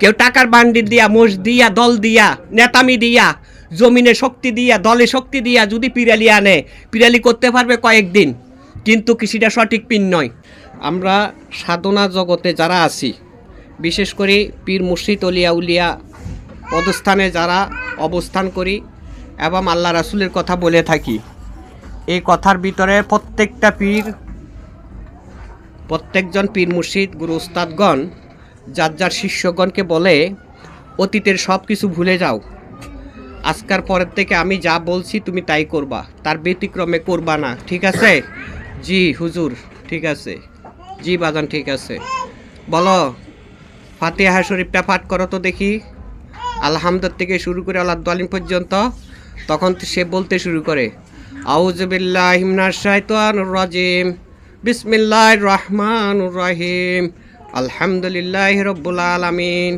কেউ টাকার বান্ডিল দিয়া, মোষ দিয়া, দল দিয়া, নেতামি দিয়া, জমিনে শক্তি দিয়া, দলে শক্তি দিয়া যদি পিরালি আনে, পিরালি করতে পারবে কয়েকদিন। কিন্তু কৃষিটা সঠিক পিন নয়। আমরা সাধনা জগতে যারা আছি, বিশেষ করে পীর মুর্শিদ অলিয়া উলিয়া পদস্থানে যারা অবস্থান করি এবং আল্লাহ রাসুলের কথা বলে থাকি, এই কথার ভিতরে প্রত্যেকটা পীর, প্রত্যেকজন পীর মুর্শিদ, গুরু, উস্তাদগণ যার যার শিষ্যগণকে বলে, অতীতের সব কিছু ভুলে যাও। আজকার পরের থেকে আমি যা বলছি তুমি তাই করবা। তার ব্যতিক্রমে করবা না। ঠিক আছে? জি, হুজুর, ঠিক আছে। জি, বাজান, ঠিক আছে। বলো, ফাতিহা শরীফটা পাঠ করো তো দেখি। আলহামদুল থেকে শুরু করে আল্লাহ আলিম পর্যন্ত, তখন সে বলতে শুরু করে আউজবিল্লাহ হিমনার শাইতানুর রাজিম। বিসমিল্লাহ রহমান রাহিম। আলহামদুলিল্লাহ রব্বুল আলামিন।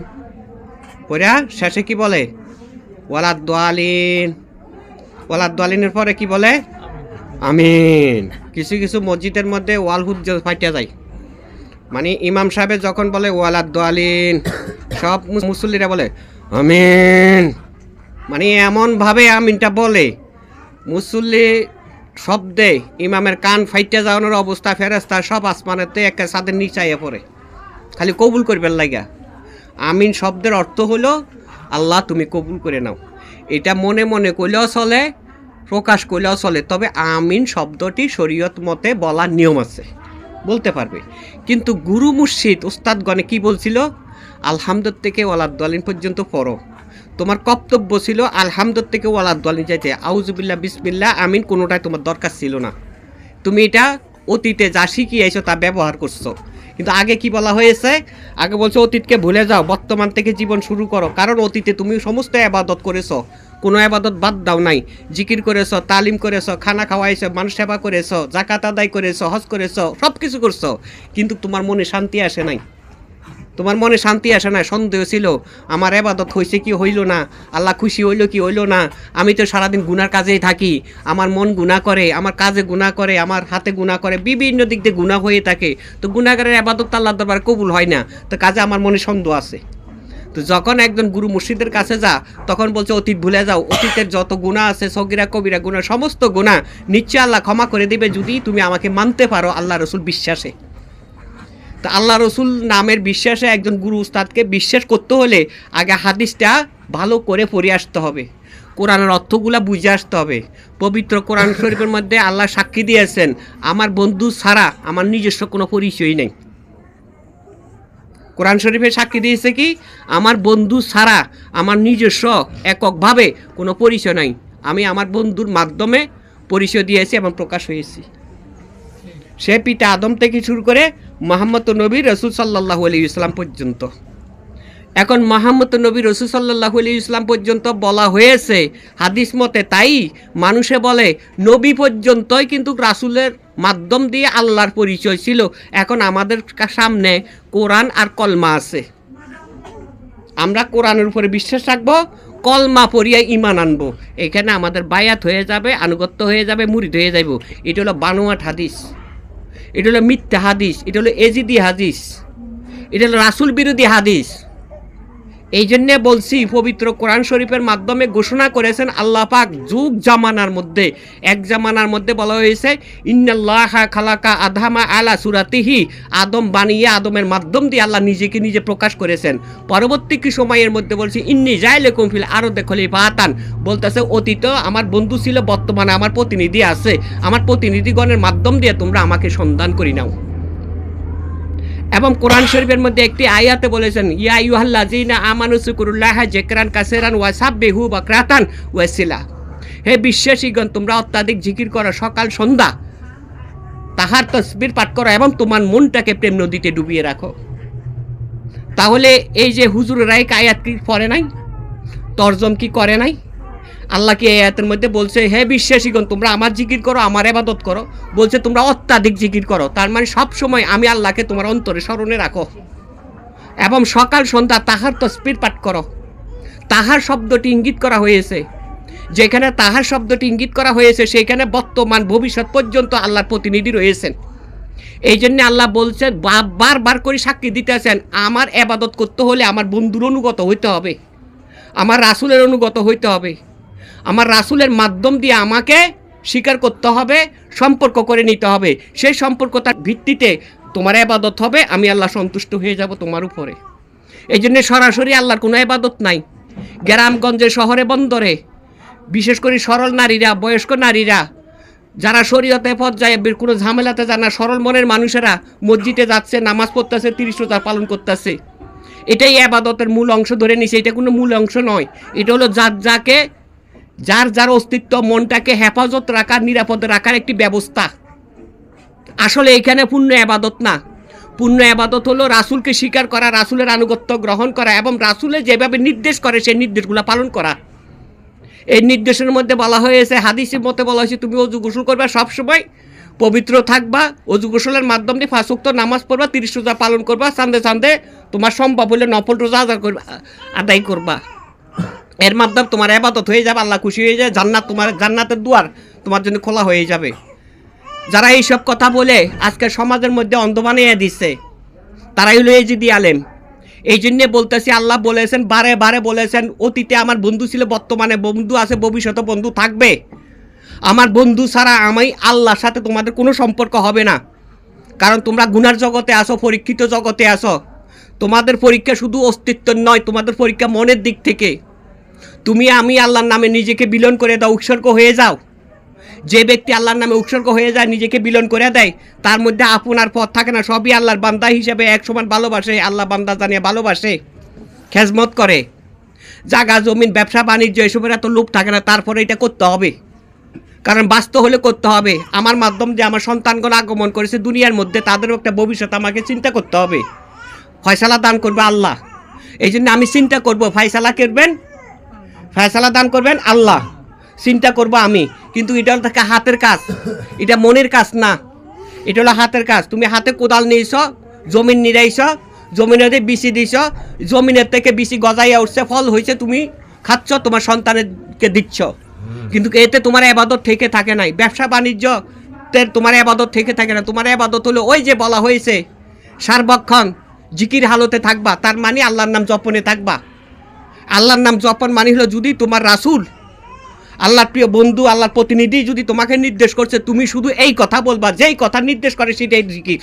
পড়া শেষে কি বলে? ওয়ালাদ দোয়ালিন ওয়ালাদ দোয়ালিনের পরে কি বলে? আমিন। কিছু কিছু মসজিদের মধ্যে ওয়াল হুজ্জ ফাইটা যায়। মানে ইমাম সাহেব যখন বলে ওয়ালাদ দোয়ালিন সব মুসল্লিরা বলে আমিন। মানে এমনভাবে আমিনটা বলে। মুসল্লি শব্দে ইমামের কান ফাইটে যাওয়ানোর অবস্থা ফেরেস্তা সব আসমানেতে একে সাদের নিচাইয়ে পড়ে। খালি কবুল করবেন লাগা আমিন শব্দের অর্থ হলো, আল্লাহ তুমি কবুল করে নাও। এটা মনে মনে করলেও চলে, প্রকাশ করলেও চলে, তবে আমিন শব্দটি শরীয়ত মতে বলার নিয়ম আছে। বলতে পারবে। কিন্তু গুরু মুর্শিদ উস্তাদগণে কি বলছিল? আলহামদুল থেকে ওয়ালাদ্দালিন পর্যন্ত পড়ো। তোমার কর্তব্য ছিল আলহামদুল থেকে ওয়ালাদ্দালিন যাইতে। আউজুবিল্লাহ বিসমিল্লাহ, আমিন কোনোটাই তোমার দরকার ছিল না। তুমি এটা অতীতে যা শিখিয়েছো তা ব্যবহার করছ। কিন্তু আগে কি বলা হয়েছে? আগে বলছে, অতীতকে ভুলে যাও, বর্তমান থেকে জীবন শুরু করো। কারণ অতীতে তুমি সমস্ত আবাদত করেছ। কোনো আবাদত বাদ দাও নাই। জিকির করেছ, তালিম করেছ, খানা খাওয়াইছ, মানুষ সেবা করেছ জাকাত আদায় করেছ, হজ করেছ সব কিছু করছ। কিন্তু তোমার মনে শান্তি আসে নাই। তোমার মনে শান্তি আসে না সন্দেহ ছিল। আমার এবাদত হয়েছে কি হইল না? আল্লাহ খুশি হইল কি হইল না? আমি তো সারাদিন গুনার কাজেই থাকি। আমার মন গুণা করে, আমার কাজে গুণা করে, আমার হাতে গুণা করে, বিভিন্ন দিক দিয়ে গুণা হয়ে থাকে। তো গুণাগারের আবাদত আল্লাহ দরবার কবুল হয় না। তো কাজে আমার মনে সন্দেহ আছে। তো যখন একজন গুরু মুর্শিদের কাছে যা, তখন বলছে, অতীত ভুলে যাও। অতীতের যত গুণা আছে, সগিরা, কবিরা গুণা সমস্ত গুণা নিশ্চয় আল্লাহ ক্ষমা করে দিবে যদি তুমি আমাকে মানতে পারো, আল্লাহ রসুল বিশ্বাসে। তা আল্লাহ রসুল নামের বিশ্বাসে একজন গুরু উস্তাদকে বিশ্বাস করতে হলে আগে হাদিসটা ভালো করে পড়ে আসতে হবে। কোরআনের অর্থগুলা বুঝে আসতে হবে। পবিত্র কোরআন শরীফের মধ্যে আল্লাহ সাক্ষী দিয়েছেন, আমার বন্ধু ছাড়া আমার নিজস্ব কোনো পরিচয় নেই। কোরআন শরীফে সাক্ষী দিয়েছে কি, আমার বন্ধু ছাড়া আমার নিজস্ব এককভাবে কোনো পরিচয় নাই। আমি আমার বন্ধুর মাধ্যমে পরিচয় দিয়েছি এবং প্রকাশ হয়েছি। সে পিতা আদম থেকে শুরু করে মোহাম্মদ নবী রসুল সাল্লাহ আলী ইসলাম পর্যন্ত। এখন মোহাম্মদ নবী রসুল সাল্লাহ আলী ইসলাম পর্যন্ত বলা হয়েছে, হাদিস মতে তাই মানুষে বলে, নবী পর্যন্তই কিন্তু রাসুলের মাধ্যম দিয়ে আল্লাহর পরিচয় ছিল। এখন আমাদের সামনে কোরআন আর কলমা আছে। আমরা কোরআনের উপরে বিশ্বাস রাখব, কলমা পড়িয়া ইমান আনব। এখানে আমাদের বায়াত হয়ে যাবে, আনুগত্য হয়ে যাবে, মুরিদ হয়ে যাইব। এটা হলো বানোয়াট হাদিস। এটা হলো মিথ্যা হাদিস এটা হলো এজিদি হাদিস এটা হলো রাসুল বিরোধী হাদিস। এই জন্যে বলছি, পবিত্র কোরআন শরীফের মাধ্যমে ঘোষণা করেছেন আল্লাহ পাক যুগ জামানার মধ্যে। এক জামানার মধ্যে বলা হয়েছে, ইন্নাল্লাহ খালাকা আধামা আলা সুরাতিহি। আদম বানিয়ে আদমের মাধ্যম দিয়ে আল্লাহ নিজেকে নিজে প্রকাশ করেছেন। পরবর্তী কি সময়ের মধ্যে বলছি, ইন্নি যাইলে কমফিল আরও দেখলি পাতান বলতেছে, অতীত আমার বন্ধু ছিল, বর্তমানে আমার প্রতিনিধি আছে। আমার প্রতিনিধিগণের মাধ্যম দিয়ে তোমরা আমাকে সন্ধান করি নাও। এবং কোরআন শরীফের মধ্যে একটি আয়াতে বলেছেন, ইয়া ইউহাল্লাজিনা আমানু শুকুরুল্লাহ জেকরান কাসেরান ওয়া সাব্বিহু বাকরাতান ওয়াসিলা হে বিশ্বাসীগণ, তোমরা অত্যাধিক জিকির করো সকাল, সন্ধ্যা। তাহার তসবির পাঠ করো এবং তোমার মনটাকে প্রেম নদীতে ডুবিয়ে রাখো। তাহলে এই যে হুজুর এক আয়াত কি পড়ে নাই? তর্জম কি করে নাই? আল্লাহ কি এই আয়াতের মধ্যে বলছে, হে বিশ্বাসীগণ, তোমরা আমার জিকির করো, আমার এবাদত করো। বলছে, তোমরা অত্যাধিক জিকির করো। তার মানে সব সময় আমি আল্লাহকে তোমার অন্তরে স্মরণে রাখো এবং সকাল, সন্ধ্যা তাহার তসবির পাঠ করো। তাহার শব্দটি ইঙ্গিত করা হয়েছে। যেখানে তাহার শব্দটি ইঙ্গিত করা হয়েছে, সেখানে বর্তমান ভবিষ্যৎ পর্যন্ত আল্লাহর প্রতিনিধি রয়েছেন। এই জন্য আল্লাহ বলছেন বারবার করে সাক্ষী দিতেছেন, আমার এবাদত করতে হলে আমার বন্ধুর অনুগত হইতে হবে। আমার রাসুলের অনুগত হইতে হবে। আমার রাসুলের মাধ্যম দিয়ে আমাকে স্বীকার করতে হবে, সম্পর্ক করে নিতে হবে। সেই সম্পর্কতার ভিত্তিতে তোমার এবাদত হবে, আমি আল্লাহ সন্তুষ্ট হয়ে যাব তোমার উপরে। এই জন্যে সরাসরি আল্লাহর কোনো এবাদত নাই। গ্রামগঞ্জে, শহরে, বন্দরে, বিশেষ করে সরল নারীরা, বয়স্ক নারীরা, যারা শরীয়তে পর্যায়ে কোনো ঝামেলাতে যায় না, সরল মনের মানুষেরা মসজিদে যাচ্ছে, নামাজ পড়তেছে, তিরিশ রোজা পালন করতেছে। এটাই আবাদতের মূল অংশ ধরে নিছে, এটা কোনো মূল অংশ নয়। এটা হলো যার যাকে যার যার অস্তিত্ব মনটাকে হেফাজত রাখার, নিরাপদে রাখার একটি ব্যবস্থা। আসলে এখানে পূর্ণ আবাদত না। পূর্ণ আবাদত হলো রাসুলকে স্বীকার করা, রাসুলের আনুগত্য গ্রহণ করা এবং রাসুলে যেভাবে নির্দেশ করে, সেই নির্দেশগুলো পালন করা। এই নির্দেশের মধ্যে বলা হয়েছে, হাদিসের মতে বলা হয়েছে, তুমি অজু গোসল করবে সবসময়, পবিত্র থাকবা, অজু গোসলের মাধ্যমে ফাঁসুক্ত নামাজ পড়বা, তিরিশ রোজা পালন করবা, সান্দে সান্দে তোমার সম্ভব হলে নফল রোজা আদায় করবা আদায় করবা। এর মাধ্যমে তোমার আবাদত হয়ে যাবে, আল্লাহ খুশি হয়ে যায় জান্নাত তোমার, জান্নাতের দুয়ার তোমার জন্য খোলা হয়ে যাবে। যারা এইসব কথা বলে আজকে সমাজের মধ্যে অন্ধ বানিয়ে দিচ্ছে তারাই হলো এই জিদি আলেম। এই জন্যে বলতেছি, আল্লাহ বলেছেন, বারে বারে বলেছেন, অতীতে আমার বন্ধু ছিল, বর্তমানে বন্ধু আছে, ভবিষ্যতে বন্ধু থাকবে। আমার বন্ধু ছাড়া আমি আল্লাহর সাথে তোমাদের কোনো সম্পর্ক হবে না। কারণ তোমরা গুনার জগতে আসো পরীক্ষিত জগতে আসো তোমাদের পরীক্ষা শুধু অস্তিত্ব নয়, তোমাদের পরীক্ষা মনের দিক থেকে। তুমি আমি আল্লাহর নামে নিজেকে বিলন করে দাও, উৎসর্গ হয়ে যাও। যে ব্যক্তি আল্লাহর নামে উৎসর্গ হয়ে যায়, নিজেকে বিলন করে দেয়, তার মধ্যে আপনার পথ থাকে না। সবই আল্লাহর বান্দা হিসেবে এক সমান ভালোবাসে, আল্লাহ বান্দা জানিয়ে ভালোবাসে, খেজমত করে। জাগা, জমিন, ব্যবসা, বাণিজ্য, এসবের এত লোক থাকে না, তারপরে এটা করতে হবে। কারণ বাস্তব হলে করতে হবে। আমার মাধ্যম যে আমার সন্তানগণ আগমন করেছে দুনিয়ার মধ্যে, তাদেরও একটা ভবিষ্যৎ আমাকে চিন্তা করতে হবে। ফয়সালা দান করবে আল্লাহ। এই জন্য আমি চিন্তা করব, ফয়সালা করবেন ফয়সালা দান করবেন আল্লাহ। চিন্তা করব আমি। কিন্তু এটা হলো থাকে হাতের কাজ। এটা মনের কাজ না। এটা হলো হাতের কাজ। তুমি হাতে কোদাল নিয়েছ, জমিন নিরাইছ জমিনের বিচি দিছ জমিনের থেকে বিচি গজাইয়া উঠছে, ফল হয়েছে তুমি খাচ্ছ, তোমার সন্তানেরকে দিচ্ছ। কিন্তু এতে তোমার আবাদত থেকে থাকে নাই। ব্যবসা বাণিজ্য তোমার আবাদত থেকে থাকে না। তোমার আবাদত হলো ওই যে বলা হয়েছে, সার্বক্ষণ জিকির হালতে থাকবা, তার মানে আল্লাহর নাম জপনে থাকবা। আল্লাহর নাম জপন মানে হলো যদি তোমার রাসূল, আল্লাহর প্রিয় বন্ধু, আল্লাহর প্রতিনিধি যদি তোমাকে নির্দেশ করছে, তুমি শুধু এই কথা বলবা, যেই কথা নির্দেশ করে সেটাই জিকির।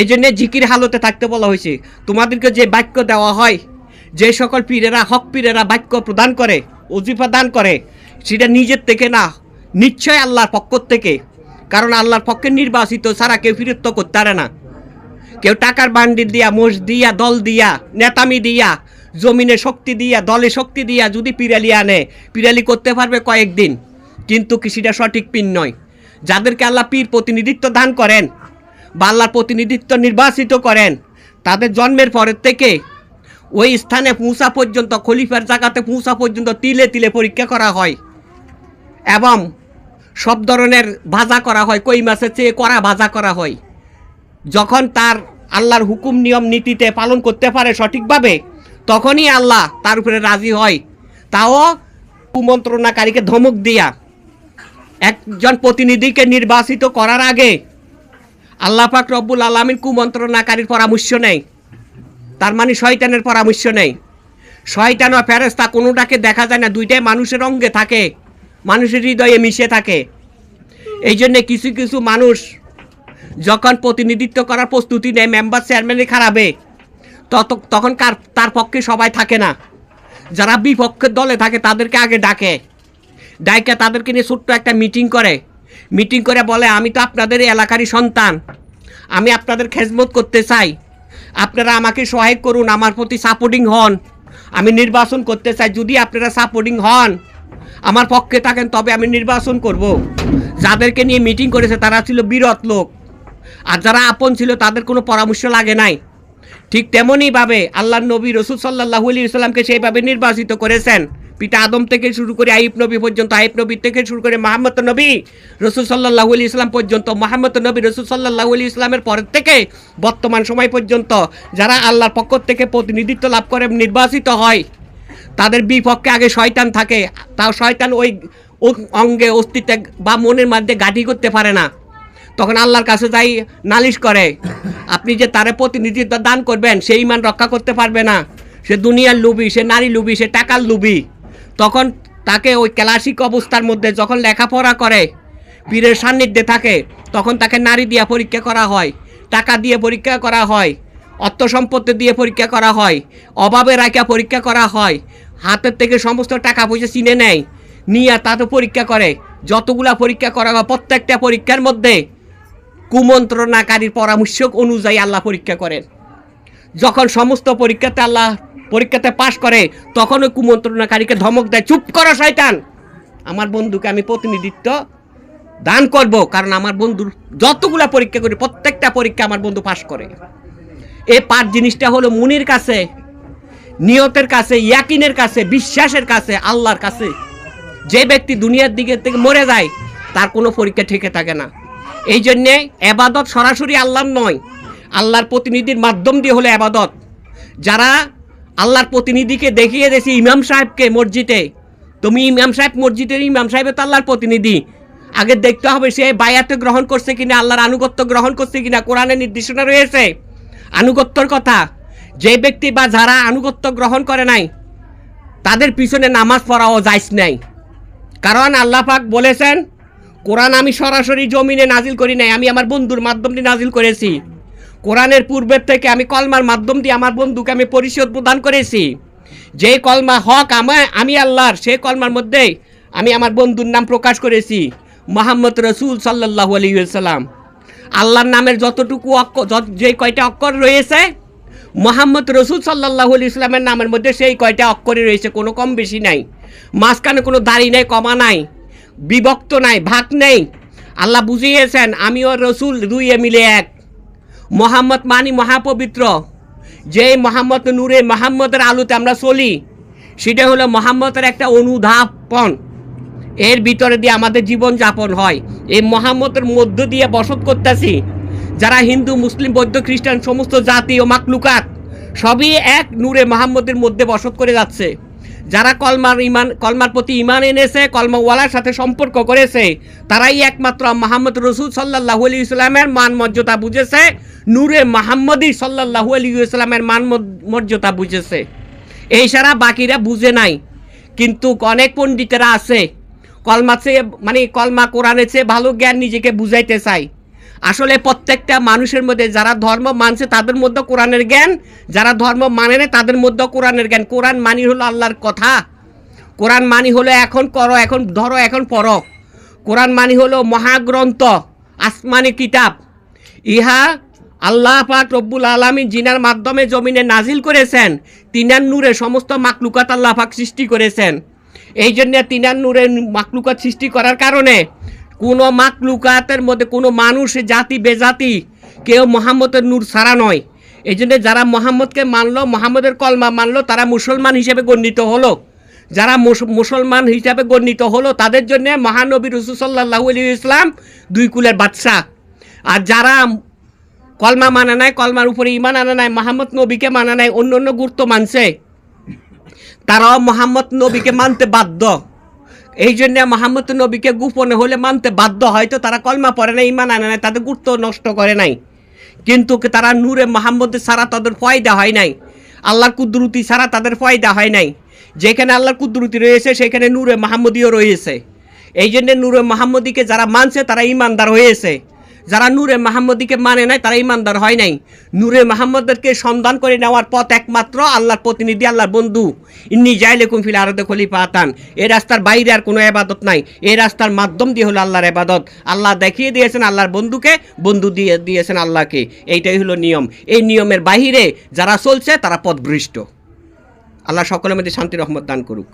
এই জন্যে জিকির হালতে থাকতে বলা হয়েছে, তোমাদেরকে যে বাক্য দেওয়া হয়, যে সকল পীরেরা, হক পীরেরা বাক্য প্রদান করে অজিফা দান করে, সেটা নিজের থেকে না, নিশ্চয় আল্লাহর পক্ষ থেকে। কারণ আল্লাহর পক্ষে নির্বাচিত ছাড়া কেউ ফিরত্ব করতে পারে না। কেউ টাকার বান্ডিল দিয়া, মোষ দিয়া, দল দিয়া, নেতামি দিয়া জমিনে শক্তি দিয়া, দলে শক্তি দিয়া যদি পিরালি আনে, পিরালি করতে পারবে কয়েকদিন। কিন্তু কৃষিটা সঠিক পিন নয়। যাদেরকে আল্লাহ পীর প্রতিনিধিত্ব দান করেন, বা আল্লাহর প্রতিনিধিত্ব নির্বাচিত করেন, তাদের জন্মের পরের থেকে ওই স্থানে পৌঁছা পর্যন্ত, খলিফার জায়গাতে পৌঁছা পর্যন্ত তিলে তিলে পরীক্ষা করা হয়। এবং সব ধরনের ভাজা করা হয়, কই মাছের চেয়ে কড়া ভাজা করা হয়। যখন তার আল্লাহর হুকুম, নিয়ম, নীতিতে পালন করতে পারে সঠিকভাবে তখনই আল্লাহ তার উপরে রাজি হয়। তাও কুমন্ত্রণাকারীকে ধমক দিয়া। একজন প্রতিনিধিকে নির্বাচিত করার আগে আল্লাহ পাক রব্বুল আলমিন কুমন্ত্রণাকারীর পরামর্শ নেই তার মানে শয়তানের পরামর্শ নেই শয়তান ও ফেরেস্তা কোনোটাকে দেখা যায় না, দুইটাই মানুষের অঙ্গে থাকে, মানুষের হৃদয়ে মিশে থাকে। এই জন্যে কিছু কিছু মানুষ যখন প্রতিনিধিত্ব করার প্রস্তুতি নেয়, মেম্বার চেয়ারম্যানের খারাপে তত তখন কার তার পক্ষে সবাই থাকে না। যারা বিপক্ষের দলে থাকে তাদেরকে আগে ডাকে। ডাইকে তাদেরকে নিয়ে ছোট্ট একটা মিটিং করে। মিটিং করে বলে, আমি তো আপনাদের এলাকারই সন্তান। আমি আপনাদের খেজমত করতে চাই। আপনারা আমাকে সহায় করুন, আমার প্রতি সাপোর্টিং হন। আমি নির্বাচন করতে চাই। যদি আপনারা সাপোর্টিং হন, আমার পক্ষে থাকেন, তবে আমি নির্বাচন করব। যাদেরকে নিয়ে মিটিং করেছে, তারা ছিল বিরত লোক। আর যারা আপন ছিল, তাদের কোনো পরামর্শ লাগে নাই। ঠিক তেমনইভাবে আল্লাহ নবী রসুল সাল্লাহ আলী ইসলামকে সেইভাবে নির্বাচিত করেছেন। পিতা আদম থেকে শুরু করে আইব নবী পর্যন্ত আইব নবী থেকে শুরু করে মাহমদ নবী রসুল সাল্লাহ আলী ইসলাম পর্যন্ত মাহমদ নবী রসুল সাল্লাহ আলী ইসলামের পরের থেকে বর্তমান সময় পর্যন্ত যারা আল্লাহর পক্ষ থেকে প্রতিনিধিত্ব লাভ করে নির্বাচিত হয়, তাদের বিপক্ষে আগে শয়তান থাকে। তাও শয়তান ওই অঙ্গে অস্তিত্বে বা মনের মধ্যে গাঠি করতে পারে না। তখন আল্লাহর কাছে যাই, নালিশ করে। আপনি যে তারে প্রতিনিধিত্ব দান করবেন, সেই ইমান রক্ষা করতে পারবে না। সে দুনিয়ার লুবি সে নারী লুবি সে টাকার লুবি তখন তাকে ওই ক্লাসিক অবস্থার মধ্যে যখন লেখাপড়া করে, পীরের সান্নিধ্যে থাকে, তখন তাকে নারী দিয়ে পরীক্ষা করা হয়, টাকা দিয়ে পরীক্ষা করা হয়, অর্থ সম্পত্তি দিয়ে পরীক্ষা করা হয়, অভাবে রাখা পরীক্ষা করা হয়, হাতের থেকে সমস্ত টাকা পয়সা চিনে নেয়, নিয়ে তাতে পরীক্ষা করে, যতগুলা পরীক্ষা করা হয়, প্রত্যেকটা পরীক্ষার মধ্যে কুমন্ত্রণাকারীর পরামর্শ অনুযায়ী আল্লাহ পরীক্ষা করেন। যখন সমস্ত পরীক্ষাতে আল্লাহ পরীক্ষাতে পাশ করে, তখন ওই কুমন্ত্রণাকারীকে ধমক দেয়, চুপ করো, শয়তান! আমার বন্ধুকে আমি প্রতিনিধিত্ব দান করব, কারণ আমার বন্ধুর যতগুলা পরীক্ষা করি, প্রত্যেকটা পরীক্ষা আমার বন্ধু পাশ করে। এই পাঁচ জিনিসটা হলো মুনির কাছে, নিয়তের কাছে, ইয়াকিনের কাছে, বিশ্বাসের কাছে, আল্লাহর কাছে। যে ব্যক্তি দুনিয়ার দিকে থেকে মরে যায়, তার কোনো পরীক্ষা ঠেকে থাকে না। এই জন্যে এবাদত সরাসরি আল্লাহর নয়, আল্লাহর প্রতিনিধির মাধ্যম দিয়ে হলো এবাদত। যারা আল্লাহর প্রতিনিধিকে দেখিয়ে দিয়েছে ইমাম সাহেবকে মসজিদে, তুমি ইমাম সাহেব মসজিদের ইমাম সাহেব তো আল্লাহর প্রতিনিধি। আগে দেখতে হবে সে বায়াতে গ্রহণ করছে কিনা, আল্লাহর আনুগত্য গ্রহণ করছে কিনা, কোরআনের নির্দেশনা রয়েছে। আনুগত্যর কথা, যে ব্যক্তি বা যারা আনুগত্য গ্রহণ করে নাই, তাদের পিছনে নামাজ পড়াও যাইস নাই। কারণ আল্লাহ পাক বলেছেন কোরআন আমি সরাসরি জমিনে নাজিল করি নাই, আমি আমার বন্ধুর মাধ্যম দিয়ে নাজিল করেছি। কোরআনের পূর্বের থেকে আমি কলমার মাধ্যম দিয়ে আমার বন্ধুকে আমি পরিশোধ প্রদান করেছি। যে কলমা হক আমায় আমি আল্লাহর, সেই কলমার মধ্যে আমি আমার বন্ধুর নাম প্রকাশ করেছি, মোহাম্মদ রসুল সাল্লাহ আলিয়াল্লাম আল্লাহর নামের যতটুকু অক্ষর যে কয়টা অক্ষর রয়েছে, মোহাম্মদ রসুল সাল্লাহ আলি ইসলামের নামের মধ্যে সেই কয়টা অক্ষরে রয়েছে, কোনো কম বেশি নাই। মাঝখানে কোনো দাড়ি নেই, কমা নাই। বিভক্ত নাই, ভাগ নেই। আল্লাহ বুঝিয়েছেন আমি আমিও রসুল দুই মিলে এক। মোহাম্মদ মানি মহাপবিত্র। যে মোহাম্মদ নূরে মোহাম্মদের আলোতে আমরা চলি, সেটা হলো মোহাম্মদের একটা অনুধাপন এর ভিতরে দিয়ে আমাদের জীবন যাপন হয়। এই মোহাম্মদের মধ্য দিয়ে বসত করতেছি। যারা হিন্দু, মুসলিম, বৌদ্ধ, খ্রিস্টান, সমস্ত জাতি ও মাকলুকাত, সবই এক নূরে মোহাম্মদের মধ্যে বসত করে যাচ্ছে। যারা কলমার ইমান, কলমার প্রতি ইমান এনেছে, কলমাওয়ালার সাথে সম্পর্ক করেছে, তারাই একমাত্র মোহাম্মদ রসুল সাল্লাহ আলী ইসলামের মান মর্যাদা বুঝেছে, নূরে মোহাম্মদী সাল্লাহ আলী ইসলামের মান মর্যাদা বুঝেছে। এই সারা বাকিরা বুঝে নাই, কিন্তু অনেক পণ্ডিতেরা আছে, কলমা চেয়ে মানে কলমা কোরআনের চেয়ে ভালো জ্ঞান নিজেকে বুঝাইতে চাই আসলে প্রত্যেকটা মানুষের মধ্যে যারা ধর্ম মানছে তাদের মধ্যে কোরআনের জ্ঞান, যারা ধর্ম মানে না তাদের মধ্যে কোরআনের জ্ঞান। কোরআন মানি হলো আল্লাহর কথা। কোরআন মানি হলো এখন করো, এখন ধরো, এখন পড়ো। কোরআন মানি হলো মহাগ্রন্থ, আসমানি কিতাব। ইহা আল্লাহ পাক রব্বুল আলমী জিনার মাধ্যমে জমিনে নাজিল করেছেন, তিনার নূরে সমস্ত মাকলুকাত আল্লাহ পাক সৃষ্টি করেছেন। এই জন্য তিনার নূরে মাকলুকাত সৃষ্টি করার কারণে কোনো মাকলুকাতের মধ্যে কোনো মানুষ জাতি, বেজাতি, কেউ মোহাম্মদের নূর ছাড়া নয়। এই জন্য যারা মোহাম্মদকে মানলো, মোহাম্মদের কলমা মানলো, তারা মুসলমান হিসেবে গণ্ডিত হলো। যারা মুসলমান হিসাবে গণ্ডিত হলো, তাদের জন্য মহানবী রসুল্লাহ আলী ইসলাম দুই কুলের বাদশাহ। আর যারা কলমা মানে নাই, কলমার উপরে ইমান আনা নাই, মোহাম্মদ নবীকে মানা নাই অন্য অন্য গুরুত্ব মানছে, তারাও মোহাম্মদ নবীকে মানতে বাধ্য। এই জন্য মাহমুদ নবীকে গোপনে হলে মানতে বাধ্য হয়তো তারা কলমা পরে নাই ইমান আনে নাই, তাদের গুরুত্ব নষ্ট করে নাই। কিন্তু তারা নূরে মাহমুদের সারা তাদের ফয়দা হয় নাই? আল্লাহর কুদ্রুতি ছাড়া তাদের ফয়দা হয় নাই। যেখানে আল্লাহর কুদ্রুতি রয়েছে, সেখানে নূরে মাহমুদিও রয়েছে। এই জন্য নূরে মাহমুদিকে যারা মানছে, তারা ইমানদার হয়েছে। যারা নূরে মাহমুদিকে মানে নাই, তারা ইমানদার হয় নাই। নূরে মাহমুদকে সন্ধান করে নেওয়ার পথ একমাত্র আল্লাহর প্রতিনিধি, আল্লাহর বন্ধু। ইন্নি যাইলে কুমফিল আরদে খলিফা আতান। এই রাস্তার বাইরে আর কোনো এবাদত নাই। এই রাস্তার মাধ্যম দিয়ে হলো আল্লাহর এবাদত। আল্লাহ দেখিয়ে দিয়েছেন আল্লাহর বন্ধুকে, বন্ধু দিয়ে দিয়েছেন আল্লাহকে। এইটাই হলো নিয়ম। এই নিয়মের বাহিরে যারা চলছে, তারা পথভৃষ্ট আল্লাহ সকলের মধ্যে শান্তি, রহমত দান করুক।